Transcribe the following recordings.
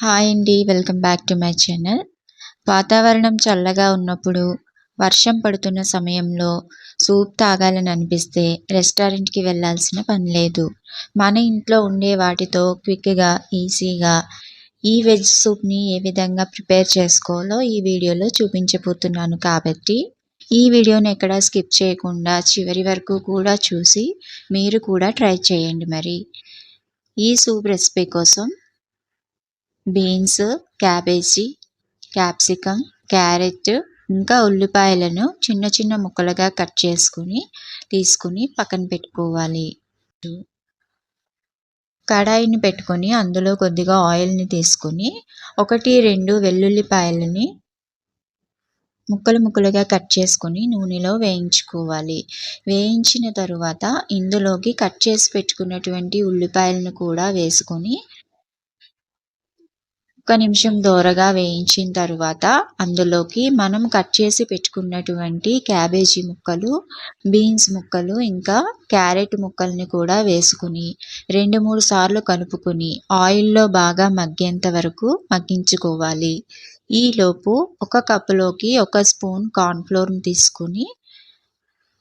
Hi అండి welcome back to my channel. వాతావరణం చల్లగా ఉన్నప్పుడు వర్షం పడుతున్న సమయంలో సూప్ తాగాలని అనిపిస్తే రెస్టారెంట్కి వెళ్ళాల్సిన పని లేదు. మన ఇంట్లో ఉండే వాటితో క్విక్గా ఈజీగా ఈ వెజ్ సూప్ని ఏ విధంగా ప్రిపేర్ చేసుకోవాలో ఈ వీడియోలో చూపించబోతున్నాను కాబట్టి. ఈ వీడియోని ఎక్కడ స్కిప్ చేయకుండా చివరి వరకు కూడా చూసి మీరు కూడా ట్రై చేయండి మరి. ఈ సూప్ రెసిపీ కోసం బీన్స్ క్యాబేజీ క్యాప్సికమ్ క్యారెట్ ఇంకా ఉల్లిపాయలను చిన్న చిన్న ముక్కలుగా కట్ చేసుకుని తీసుకుని పక్కన పెట్టుకోవాలి. కడాయిని పెట్టుకొని అందులో కొద్దిగా ఆయిల్ని తీసుకొని ఒకటి రెండు వెల్లుల్లిపాయలని ముక్కలు ముక్కలుగా కట్ చేసుకొని నూనెలో వేయించుకోవాలి. వేయించిన తరువాత ఇందులోకి కట్ చేసి పెట్టుకున్నటువంటి ఉల్లిపాయలను కూడా వేసుకొని ఒక్క నిమిషం దోరగా వేయించిన తర్వాత అందులోకి మనం కట్ చేసి పెట్టుకున్నటువంటి క్యాబేజీ ముక్కలు బీన్స్ ముక్కలు ఇంకా క్యారెట్ ముక్కల్ని కూడా వేసుకుని రెండు మూడు సార్లు కలుపుకొని ఆయిల్లో బాగా మగ్గేంత వరకు మగ్గించుకోవాలి. ఈలోపు ఒక కప్పులోకి ఒక స్పూన్ కార్న్ఫ్లోర్ని తీసుకుని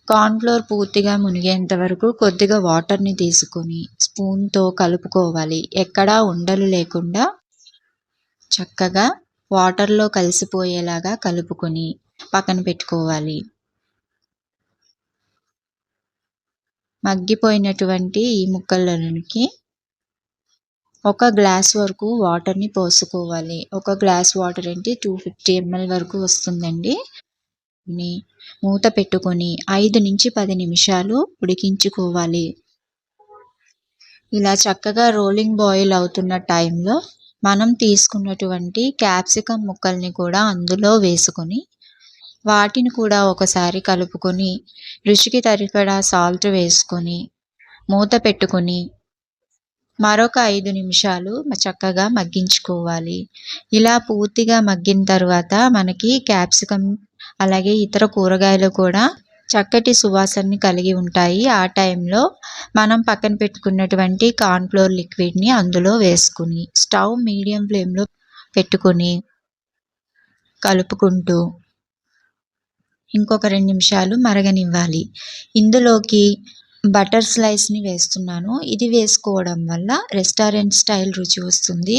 కార్న్ఫ్లోర్ పూర్తిగా మునిగేంత వరకు కొద్దిగా వాటర్ని తీసుకొని స్పూన్తో కలుపుకోవాలి. ఎక్కడా ఉండలు లేకుండా చక్కగా వాటర్లో కలిసిపోయేలాగా కలుపుకొని పక్కన పెట్టుకోవాలి. మగ్గిపోయినటువంటి ఈ ముక్కలకి ఒక గ్లాస్ వరకు వాటర్ని పోసుకోవాలి. ఒక గ్లాస్ వాటర్ అంటే టూ ఫిఫ్టీ ఎంఎల్ వరకు వస్తుందండి. మూత పెట్టుకొని ఐదు నుంచి పది నిమిషాలు ఉడికించుకోవాలి. ఇలా చక్కగా రోలింగ్ బాయిల్ అవుతున్న టైంలో మనం తీసుకున్నటువంటి క్యాప్సికమ్ ముక్కల్ని కూడా అందులో వేసుకొని వాటిని కూడా ఒకసారి కలుపుకొని రుచికి తరిపడా సాల్ట్ వేసుకొని మూత పెట్టుకొని మరొక ఐదు నిమిషాలు చక్కగా మగ్గించుకోవాలి. ఇలా పూర్తిగా మగ్గిన తర్వాత మనకి క్యాప్సికమ్ అలాగే ఇతర కూరగాయలు కూడా చక్కటి సువాసనని కలిగి ఉంటాయి. ఆ టైంలో మనం పక్కన పెట్టుకున్నటువంటి కార్న్ఫ్లోర్ లిక్విడ్ని అందులో వేసుకుని స్టవ్ మీడియం ఫ్లేమ్లో పెట్టుకొని కలుపుకుంటూ ఇంకొక రెండు నిమిషాలు మరగనివ్వాలి. ఇందులోకి బటర్ స్లైస్ని వేస్తున్నాను. ఇది వేసుకోవడం వల్ల రెస్టారెంట్ స్టైల్ రుచి వస్తుంది.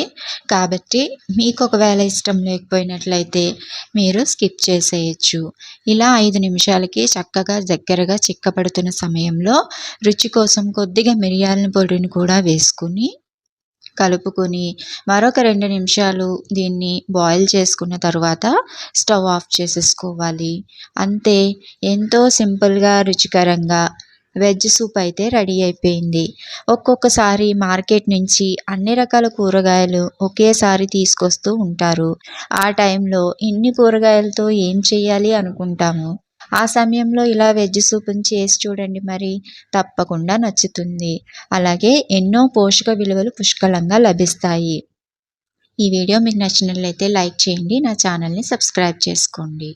కాబట్టి మీకు ఒకవేళ ఇష్టం లేకపోయినట్లయితే మీరు స్కిప్ చేసేయచ్చు. ఇలా ఐదు నిమిషాలకి చక్కగా దగ్గరగా చిక్కపడుతున్న సమయంలో రుచి కోసం కొద్దిగా మిరియాల పొడిని కూడా వేసుకుని కలుపుకొని మరొక రెండు నిమిషాలు దీన్ని బాయిల్ చేసుకున్న తర్వాత స్టవ్ ఆఫ్ చేసేసుకోవాలి. అంతే. ఎంతో సింపుల్గా రుచికరంగా వెజ్ సూప్ అయితే రెడీ అయిపోయింది. ఒక్కొక్కసారి మార్కెట్ నుంచి అన్ని రకాల కూరగాయలు ఒకేసారి తీసుకొస్తూ ఉంటారు. ఆ టైంలో ఇన్ని కూరగాయలతో ఏం చేయాలి అనుకుంటాము? ఆ సమయంలో ఇలా వెజ్ సూప్ని చేసి చూడండి మరి తప్పకుండా నచ్చుతుంది. అలాగే ఎన్నో పోషక విలువలు పుష్కలంగా లభిస్తాయి. ఈ వీడియో మీకు నచ్చినట్లయితే లైక్ చేయండి నా ఛానల్ని సబ్స్క్రైబ్ చేసుకోండి.